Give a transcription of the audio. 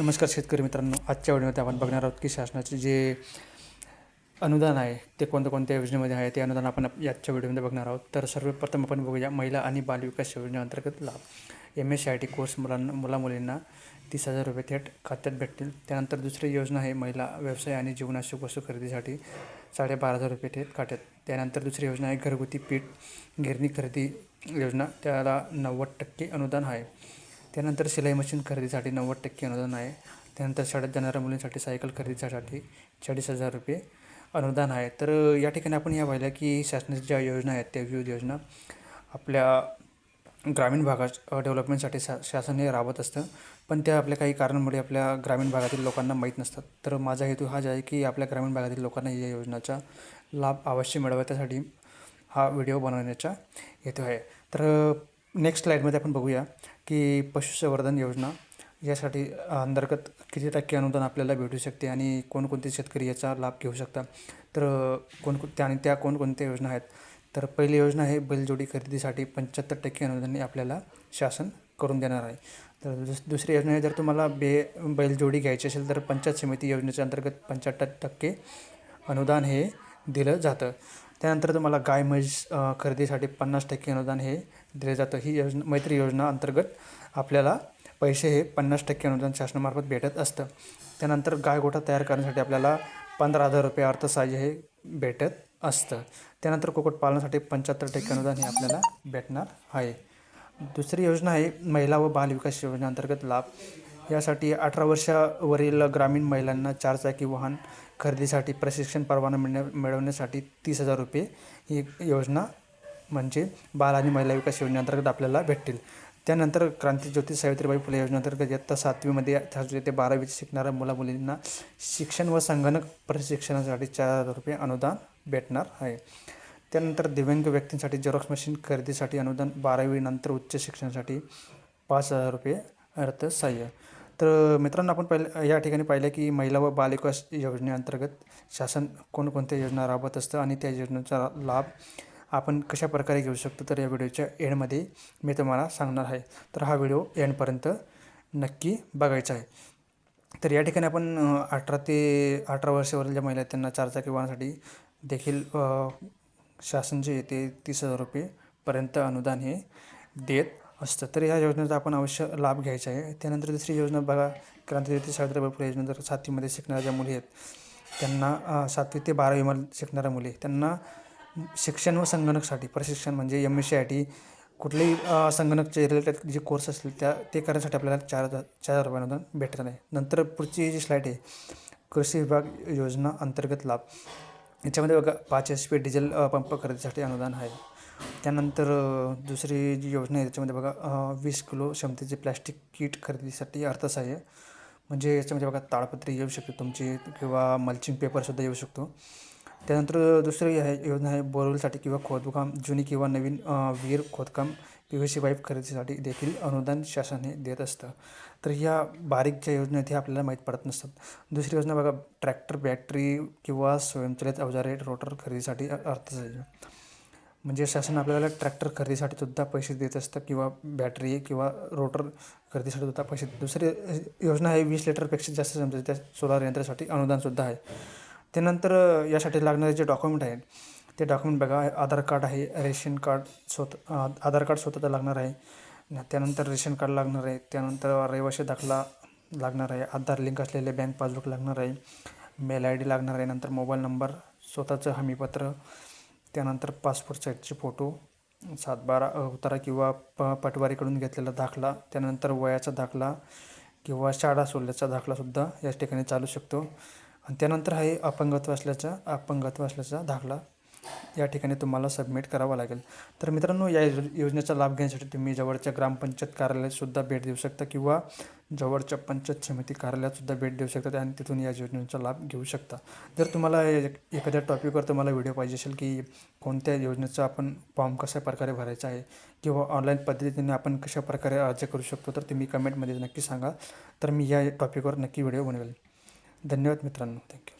नमस्कार शेतकरी मित्रांनो. आजच्या व्हिडिओमध्ये आपण बघणार आहोत की शासनाचे जे अनुदान आहे ते कोणत्या कोणत्या योजनेमध्ये आहे ते अनुदान आपण आजच्या याच्या व्हिडिओमध्ये बघणार आहोत. तर सर्वप्रथम आपण बघूया महिला आणि बालविकास योजनेअंतर्गत लाभ. M S I T course मुलांना मुला मुलींना तीस हजार रुपये थेट खात्यात भेटतील. त्यानंतर दुसरी योजना आहे महिला व्यवसाय आणि जीवनावश्यक वस्तू खरेदीसाठी साडेबारा हजार रुपये थेट खात्यात. त्यानंतर दुसरी योजना आहे घरगुती पीठ गिरणी खरेदी योजना. त्याला नव्वद टक्के अनुदान आहे. त्यानंतर शिलाई मशीन खरेदीसाठी नव्वद टक्के अनुदान आहे. त्यानंतर शाळेत जाणाऱ्या मुलींसाठी सायकल खरेदीसाठी चाळीस हजार रुपये अनुदान आहे. तर या ठिकाणी आपण या पाहिलं की शासनाच्या ज्या योजना आहेत त्या विविध योजना आपल्या ग्रामीण भागात डेव्हलपमेंटसाठी शा शासन हे राबत असतं. पण त्या आपल्या काही कारणांमुळे आपल्या ग्रामीण भागातील लोकांना माहीत नसतात. तर माझा हेतू हाच आहे की आपल्या ग्रामीण भागातील लोकांना या योजनाचा लाभ अवश्य मिळावा. त्यासाठी हा व्हिडिओ बनवण्याचा हेतू आहे. तर नेक्स्ट स्लाईडमध्ये आपण बघूया की पशुसंवर्धन योजना यासाठी अंतर्गत किती टक्के अनुदान आपल्याला भेटू शकते आणि कोणकोणते शेतकरी याचा लाभ घेऊ शकतात? तर कोणकोणत्या आणि त्या कोणकोणत्या योजना आहेत? तर पहिली योजना आहे बैलजोडी खरेदीसाठी पंच्याहत्तर टक्के अनुदान हे आपल्याला शासन करून देणार आहे. तर दुस दुसरी योजना आहे जर तुम्हाला बे बैलजोडी घ्यायची असेल तर पंचायत समिती योजनेच्या अंतर्गत पंच्याहत्तर टक्के अनुदान हे दिलं जातं. त्यानंतर तुम्हाला गाय म्हैस खरेदीसाठी पन्नास टक्के अनुदान हे दिलं जातं ही योजना मैत्री योजना अंतर्गत आपल्याला पैसे हे पन्नास टक्के अनुदान शासनामार्फत भेटत असतं. त्यानंतर गाय गोठा तयार करण्यासाठी आपल्याला पंधरा हजार रुपये अर्थसहाय्य हे भेटत असतं. त्यानंतर कुक्कुटपालनासाठी पंच्याहत्तर टक्के अनुदान हे आपल्याला भेटणार आहे. दुसरी योजना आहे महिला व बाल विकास योजनेअंतर्गत लाभ. यासाठी अठरा वर्षावरील ग्रामीण महिलांना चारचाकी वाहन खरेदीसाठी प्रशिक्षण परवाना मिळण्या मिळवण्यासाठी तीस हजार रुपये ही योजना म्हणजे बाल आणि महिला विकास योजनेअंतर्गत आपल्याला भेटतील. त्यानंतर क्रांती ज्योती सावित्रीबाई फुले योजनेअंतर्गत इयत्ता सातवीमध्ये दहावी ते बारावीचे शिकणाऱ्या मुला मुलींना शिक्षण व संगणक प्रशिक्षणासाठी चार हजार रुपये अनुदान भेटणार आहे. त्यानंतर दिव्यांग व्यक्तींसाठी झेरॉक्स मशीन खरेदीसाठी अनुदान बारावीनंतर उच्च शिक्षणासाठी पाच हजार रुपये अर्थसहाय्य. तर मित्रांनो आपण पहिलं या ठिकाणी पाहिलं की महिला व बालविकास योजनेअंतर्गत शासन कोणकोणत्या योजना राबवत असतं आणि त्या योजनेचा लाभ आपण कशा प्रकारे घेऊ शकतो तर या व्हिडिओच्या एंडमध्ये मी तुम्हाला सांगणार आहे. तर हा व्हिडिओ एंडपर्यंत नक्की बघायचा आहे. तर या ठिकाणी आपण अठरा ते अठरा वर्षावरील ज्या महिला आहेत त्यांना चारचाकी वाहनासाठी देखील शासन जे येते तीस हजार रुपयेपर्यंत अनुदान हे देत असतं. तर ह्या योजनेचा आपण अवश्य लाभ घ्यायचा आहे. त्यानंतर दुसरी योजना बघा. क्रांतीज्योती सावित्रीबाई फुले योजना जर सातवीमध्ये शिकणाऱ्या ज्या मुली आहेत त्यांना सातवी ते बारावीमध्ये शिकणाऱ्या मुली त्यांना शिक्षण व संगणकसाठी प्रशिक्षण म्हणजे M S C I T कुठलेही संगणकचे रिलेटेड जे कोर्स असतील त्या ते करण्यासाठी आपल्याला चार हजार चार हजार रुपये अनुदान भेटत नाही. नंतर पुढची जी स्लाईड आहे कृषी विभाग योजना अंतर्गत लाभ. याच्यामध्ये बघा पाच एच पी डिझेल पंप खरेदीसाठी अनुदान आहे. त्यानंतर दुसरी जी योजना आहे त्याच्यामध्ये बघा वीस किलो क्षमतेचे प्लॅस्टिक किट खरेदीसाठी अर्थसहाय्य. म्हणजे याच्यामध्ये बघा ताडपत्री येऊ शकते तुमची किंवा मल्चिंग पेपरसुद्धा येऊ शकतो. त्यानंतर दुसरी आहे योजना आहे बोरवेलसाठी किंवा खोदकाम जुनी किंवा नवीन विहीर खोदकाम पी व्ही सी पाईप खरेदीसाठी देखील अनुदान शासन हे देत असतं. तर ह्या बारीक ज्या योजना आहेत ह्या आपल्याला माहीत पडत नसतात. दुसरी योजना बघा ट्रॅक्टर बॅटरी किंवा स्वयंचलित अवजारे रोटर खरेदीसाठी अर्थसहाय्य. म्हणजे शासन आपल्याला ट्रॅक्टर खरेदीसाठी सुद्धा पैसे देत असतं किंवा बॅटरी किंवा रोटर खरेदीसाठी सुद्धा पैसे दुसरी योजना आहे वीस लिटरपेक्षा जास्त समजा त्या सोलार यंत्रासाठी अनुदानसुद्धा आहे. त्यानंतर यासाठी लागणारे जे डॉक्युमेंट आहेत ते डॉक्युमेंट बघा आधार कार्ड आहे रेशन कार्ड स्वतः आधार कार्ड स्वतःचं लागणार आहे. त्यानंतर रेशन कार्ड लागणार आहे त्यानंतर रहिवाशी दाखला लागणार आहे आधार लिंक असलेले बँक पासबुक लागणार आहे मेल आय डी लागणार आहे नंतर मोबाईल नंबर स्वतःचं हमीपत्र त्यानंतर पासपोर्ट साईजचे फोटो सातबारा उतारा किंवा प पटवारीकडून घेतलेला दाखला त्यानंतर वयाचा दाखला किंवा शाळा सोडल्याचा दाखलासुद्धा या ठिकाणी चालू शकतो. आणि त्यानंतर हा अपंगत्व असल्याचा अपंगत्व असल्याचा दाखला. या ठिकाणी तुम्हाला सबमिट करावा लागेल. तर मित्रांनो या योजनेचा लाभ घेण्यासाठी तुम्ही जवळच्या ग्रामपंचायत कार्यालयातसुद्धा भेट देऊ शकता किंवा जवळच्या पंचायत समिती कार्यालयातसुद्धा भेट देऊ शकता आणि तिथून या योजनेचा लाभ घेऊ शकता. जर तुम्हाला एखाद्या टॉपिकवर तुम्हाला व्हिडिओ पाहिजे असेल की कोणत्या योजनेचा आपण फॉर्म कशा प्रकारे भरायचा आहे किंवा ऑनलाईन पद्धतीने आपण कशा प्रकारे अर्ज करू शकतो तर तुम्ही कमेंटमध्ये नक्की सांगा. तर मी या टॉपिकवर नक्की व्हिडिओ बनवेल. धन्यवाद मित्रांनो. थँक्यू